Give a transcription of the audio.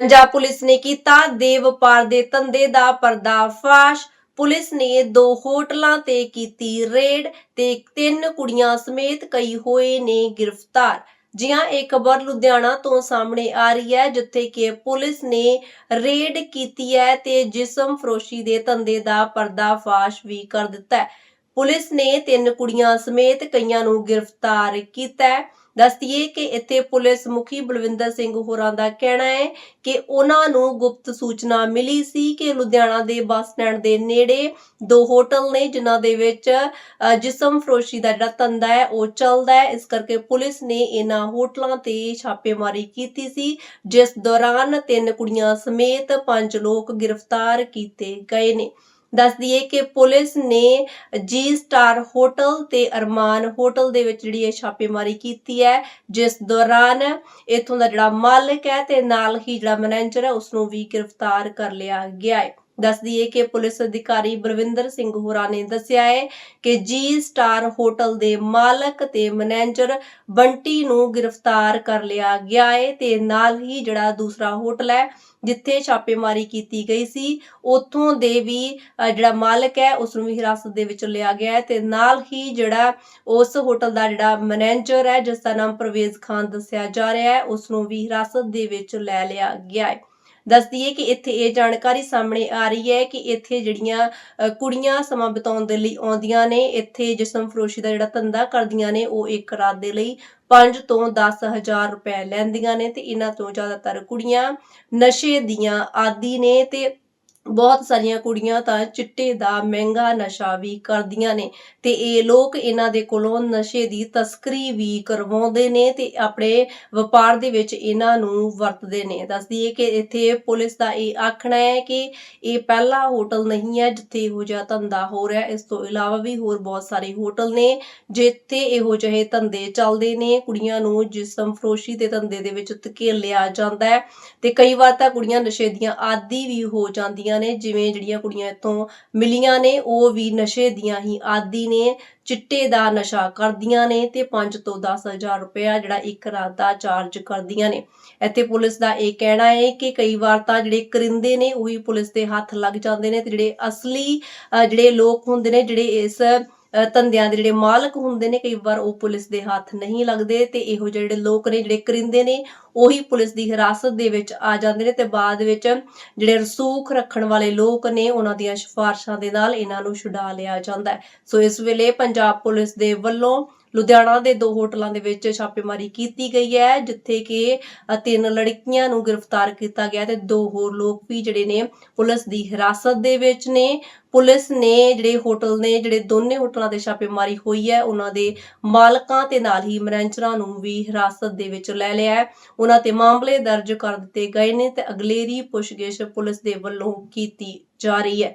Punjab police ਨੇ ਕੀਤਾ ਦੇ ਵਪਾਰ ਦੇ ਧੰਦੇ ਦਾ ਪਰਦਾਫਾਸ਼। ਪੁਲਿਸ ਨੇ ਦੋ ਹੋਟਲਾਂ ਤੇ ਕੀਤੀ ਰੇਡ ਤੇ ਤਿੰਨ ਕੁੜੀਆਂ ਸਮੇਤ ਕਈ ਹੋਏ ਨੇ ਗ੍ਰਿਫਤਾਰ। ਜੀ ਇਹ ਖਬਰ ਲੁਧਿਆਣਾ ਤੋਂ ਸਾਹਮਣੇ ਆ ਰਹੀ ਹੈ, ਜਿੱਥੇ ਕਿ ਪੁਲਿਸ ਨੇ ਰੇਡ ਕੀਤੀ ਹੈ ਤੇ ਜਿਸਮ ਫਰੋਸ਼ੀ ਦੇ ਧੰਦੇ ਦਾ ਪਰਦਾਫਾਸ਼ ਵੀ ਕਰ ਦਿੱਤਾ ਹੈ। ਪੁਲਿਸ ਨੇ ਤਿੰਨ ਕੁੜੀਆਂ ਸਮੇਤ ਕਈਆਂ ਨੂੰ ਗ੍ਰਿਫਤਾਰ ਕੀਤਾ ਹੈ। ਦੱਸਦੀਏ ਕਿ ਇੱਥੇ ਪੁਲਿਸ ਮੁਖੀ ਬਲਵਿੰਦਰ ਸਿੰਘ ਹੋਰਾਂ ਦਾ ਕਹਿਣਾ ਹੈ ਕਿ ਉਹਨਾਂ ਨੂੰ ਗੁਪਤ ਸੂਚਨਾ ਮਿਲੀ ਸੀ ਕਿ ਲੁਧਿਆਣਾ ਦੇ ਬੱਸ ਸਟੈਂਡ ਦੇ ਨੇੜੇ ਦੋ ਹੋਟਲ ਨੇ, ਜਿਨ੍ਹਾਂ ਦੇ ਵਿੱਚ ਜਿਸਮ ਫਰੋਸ਼ੀ ਦਾ ਜਿਹੜਾ ਧੰਦਾ ਹੈ, ਉਹ ਚੱਲਦਾ ਹੈ। ਇਸ ਕਰਕੇ ਪੁਲਿਸ ਨੇ ਇਹਨਾਂ ਹੋਟਲਾਂ ਤੇ ਛਾਪੇਮਾਰੀ ਕੀਤੀ ਸੀ, ਜਿਸ ਦੌਰਾਨ ਤਿੰਨ ਕੁੜੀਆਂ ਸਮੇਤ ਪੰਜ ਲੋਕ ਗ੍ਰਿਫਤਾਰ ਕੀਤੇ ਗਏ ਨੇ। ਦੱਸ ਦਈਏ ਕਿ ਪੁਲਿਸ ਨੇ ਜੀ ਸਟਾਰ ਹੋਟਲ ਤੇ ਅਰਮਾਨ ਹੋਟਲ ਦੇ ਵਿੱਚ ਜਿਹੜੀ ਹੈ ਛਾਪੇਮਾਰੀ ਕੀਤੀ ਹੈ, ਜਿਸ ਦੌਰਾਨ ਇਥੋਂ ਦਾ ਜਿਹੜਾ ਮਾਲਕ ਹੈ ਤੇ ਨਾਲ ਹੀ ਜਿਹੜਾ ਮੈਨੇਜਰ ਹੈ ਉਸ ਨੂੰ ਵੀ ਗ੍ਰਿਫਤਾਰ ਕਰ ਲਿਆ ਗਿਆ ਹੈ। ਦੱਸ ਦਈਏ ਕਿ ਪੁਲਿਸ ਅਧਿਕਾਰੀ ਬਲਵਿੰਦਰ ਸਿੰਘ ਹੋਰਾਂ ਨੇ ਦੱਸਿਆ ਹੈ ਕਿ ਜੀ ਸਟਾਰ ਹੋਟਲ ਦੇ ਮਾਲਕ ਤੇ ਮੈਨੇਜਰ ਬੰਟੀ ਨੂੰ ਗ੍ਰਿਫਤਾਰ ਕਰ ਲਿਆ ਗਿਆ ਹੈ ਤੇ ਨਾਲ ਹੀ ਜਿਹੜਾ ਦੂਸਰਾ ਹੋਟਲ ਹੈ, ਜਿੱਥੇ ਛਾਪੇਮਾਰੀ ਕੀਤੀ ਗਈ ਸੀ, ਉੱਥੋਂ ਦੇ ਵੀ ਜਿਹੜਾ ਮਾਲਕ ਹੈ ਉਸ ਨੂੰ ਵੀ ਹਿਰਾਸਤ ਦੇ ਵਿੱਚ ਲਿਆ ਗਿਆ ਹੈ ਤੇ ਨਾਲ ਹੀ ਜਿਹੜਾ ਉਸ ਹੋਟਲ ਦਾ ਜਿਹੜਾ ਮੈਨੇਜਰ ਹੈ, ਜਿਸ ਦਾ ਨਾਮ ਪ੍ਰਵੇਜ਼ ਖਾਨ ਦੱਸਿਆ ਜਾ ਰਿਹਾ ਹੈ ਉਸ ਨੂੰ ਵੀ ਹਿਰਾਸਤ ਦੇ ਵਿੱਚ ਲੈ ਲਿਆ ਗਿਆ ਹੈ। ਦੱਸ ਦਈਏ ਕਿ ਇੱਥੇ ਇਹ ਜਾਣਕਾਰੀ ਸਾਹਮਣੇ ਆ ਰਹੀ ਹੈ ਕਿ ਇੱਥੇ ਜਿਹੜੀਆਂ ਕੁੜੀਆਂ ਸਮਾਂ ਬਿਤਾਉਣ ਦੇ ਲਈ ਆਉਂਦੀਆਂ ਨੇ, ਇੱਥੇ ਜਿਸਮ ਫਰੋਸ਼ੀ ਦਾ ਜਿਹੜਾ ਧੰਦਾ ਕਰਦੀਆਂ ਨੇ, ਉਹ ਇੱਕ ਰਾਤ ਦੇ ਲਈ 5 ਤੋਂ 10000 ਰੁਪਏ ਲੈਂਦੀਆਂ ਨੇ ਤੇ ਇਹਨਾਂ ਤੋਂ ਜ਼ਿਆਦਾਤਰ ਕੁੜੀਆਂ ਨਸ਼ੇ ਦੀਆਂ ਆਦੀ ਨੇ ਤੇ ਬਹੁਤ ਸਾਰੀਆਂ ਕੁੜੀਆਂ ਤਾਂ ਚਿੱਟੇ ਦਾ ਮਹਿੰਗਾ ਨਸ਼ਾ ਵੀ ਕਰਦੀਆਂ ਨੇ ਤੇ ਇਹ ਲੋਕ ਇਹਨਾਂ ਦੇ ਕੋਲੋਂ ਨਸ਼ੇ ਦੀ ਤਸਕਰੀ ਵੀ ਕਰਵਾਉਂਦੇ ਨੇ ਤੇ ਆਪਣੇ ਵਪਾਰ ਦੇ ਵਿੱਚ ਇਹਨਾਂ ਨੂੰ ਵਰਤਦੇ ਨੇ। ਦੱਸਦੀ ਹੈ ਕਿ ਇੱਥੇ ਪੁਲਿਸ ਦਾ ਇਹ ਆਖਣਾ ਹੈ ਕਿ ਇਹ ਪਹਿਲਾ ਹੋਟਲ ਨਹੀਂ ਹੈ ਜਿੱਥੇ ਇਹੋ ਜਿਹਾ ਧੰਦਾ ਹੋ ਰਿਹਾ। ਇਸ ਤੋਂ ਇਲਾਵਾ ਵੀ ਹੋਰ ਬਹੁਤ ਸਾਰੇ ਹੋਟਲ ਨੇ ਜਿੱਥੇ ਇਹੋ ਜਿਹੇ ਧੰਦੇ ਚੱਲਦੇ ਨੇ। ਕੁੜੀਆਂ ਨੂੰ ਜਿਸਮ ਫਰੋਸ਼ੀ ਦੇ ਧੰਦੇ ਦੇ ਵਿੱਚ ਧਕੇਲਿਆ ਜਾਂਦਾ ਹੈ ਤੇ ਕਈ ਵਾਰ ਤਾਂ ਕੁੜੀਆਂ ਨਸ਼ੇ ਦੀਆਂ ਆਦੀ ਵੀ ਹੋ ਜਾਂਦੀਆਂ ਨੇ, ਜਿਵੇਂ ਜਿਹੜੀਆਂ ਕੁੜੀਆਂ ਇੱਥੋਂ ਮਿਲੀਆਂ ਨੇ, ਉਹ ਵੀ ਨਸ਼ੇ ਦੀਆਂ ਹੀ ਆਦੀ ਨੇ, ਚਿੱਟੇ ਦਾ ਨਸ਼ਾ ਕਰਦੀਆਂ ਨੇ ਤੇ 5 ਤੋਂ 10000 ਰੁਪਇਆ ਜਿਹੜਾ ਇੱਕ ਰਾਤ ਦਾ ਚਾਰਜ ਕਰਦੀਆਂ ਨੇ। ਇੱਥੇ ਪੁਲਿਸ ਦਾ ਇਹ ਕਹਿਣਾ ਹੈ ਕਿ ਕਈ ਵਾਰ ਤਾਂ ਜਿਹੜੇ ਕਰਿੰਦੇ ਨੇ, ਉਹੀ ਪੁਲਿਸ ਦੇ ਹੱਥ ਲੱਗ ਜਾਂਦੇ ਨੇ ਤੇ ਜਿਹੜੇ ਅਸਲੀ ਜਿਹੜੇ ਲੋਕ ਹੁੰਦੇ ਨੇ, ਜਿਹੜੇ ਇਸ ਧੰਦਿਆਂ ਦੇ ਜਿਹੜੇ ਮਾਲਕ ਹੁੰਦੇ ਨੇ, ਕਈ ਵਾਰ ਉਹ ਪੁਲਿਸ ਦੇ ਹੱਥ ਨਹੀਂ ਲੱਗਦੇ ਤੇ ਇਹੋ ਜਿਹੜੇ ਲੋਕ ਨੇ, ਜਿਹੜੇ ਕਰਿੰਦੇ ਨੇ ਉਹੀ ਪੁਲਿਸ ਦੀ ਹਿਰਾਸਤ ਦੇ ਵਿੱਚ ਆ ਜਾਂਦੇ ਨੇ ਤੇ ਬਾਅਦ ਵਿੱਚ ਜਿਹੜੇ ਰਸੂਖ ਰੱਖਣ ਵਾਲੇ ਲੋਕ ਨੇ, ਉਹਨਾਂ ਦੀਆਂ ਸਿਫਾਰਸ਼ਾਂ ਦੇ ਨਾਲ ਇਹਨਾਂ ਨੂੰ ਛੁਡਾ ਲਿਆ ਜਾਂਦਾ ਹੈ। ਸੋ ਇਸ ਵੇਲੇ ਪੰਜਾਬ ਪੁਲਿਸ ਦੇ ਵੱਲੋਂ ਲੁਧਿਆਣਾ ਦੇ ਦੋ ਹੋਟਲਾਂ ਦੇ ਵਿੱਚ ਛਾਪੇਮਾਰੀ ਕੀਤੀ ਗਈ ਹੈ, ਜਿੱਥੇ ਕਿ ਤਿੰਨ ਲੜਕੀਆਂ ਨੂੰ ਗ੍ਰਿਫਤਾਰ ਕੀਤਾ ਗਿਆ ਤੇ ਦੋ ਹੋਰ ਲੋਕ ਵੀ ਜਿਹੜੇ ਨੇ ਪੁਲਿਸ ਦੀ ਹਿਰਾਸਤ ਦੇ ਵਿੱਚ ਨੇ। ਪੁਲਿਸ ਨੇ ਜਿਹੜੇ ਹੋਟਲ ਨੇ, ਜਿਹੜੇ ਦੋਨੇ ਹੋਟਲਾਂ ਤੇ ਛਾਪੇਮਾਰੀ ਹੋਈ ਹੈ, ਉਹਨਾਂ ਦੇ ਮਾਲਕਾਂ ਤੇ ਨਾਲ ਹੀ ਮੈਨੇਜਰਾਂ ਨੂੰ ਵੀ ਹਿਰਾਸਤ ਦੇ ਵਿੱਚ ਲੈ ਲਿਆ ਹੈ। ਉਹਨਾਂ ਤੇ ਮਾਮਲੇ ਦਰਜ ਕਰ ਦਿੱਤੇ ਗਏ ਨੇ ਤੇ ਅਗਲੇਰੀ ਪੁੱਛਗਿੱਛ ਪੁਲਿਸ ਦੇ ਵੱਲੋਂ ਕੀਤੀ ਜਾ ਰਹੀ ਹੈ।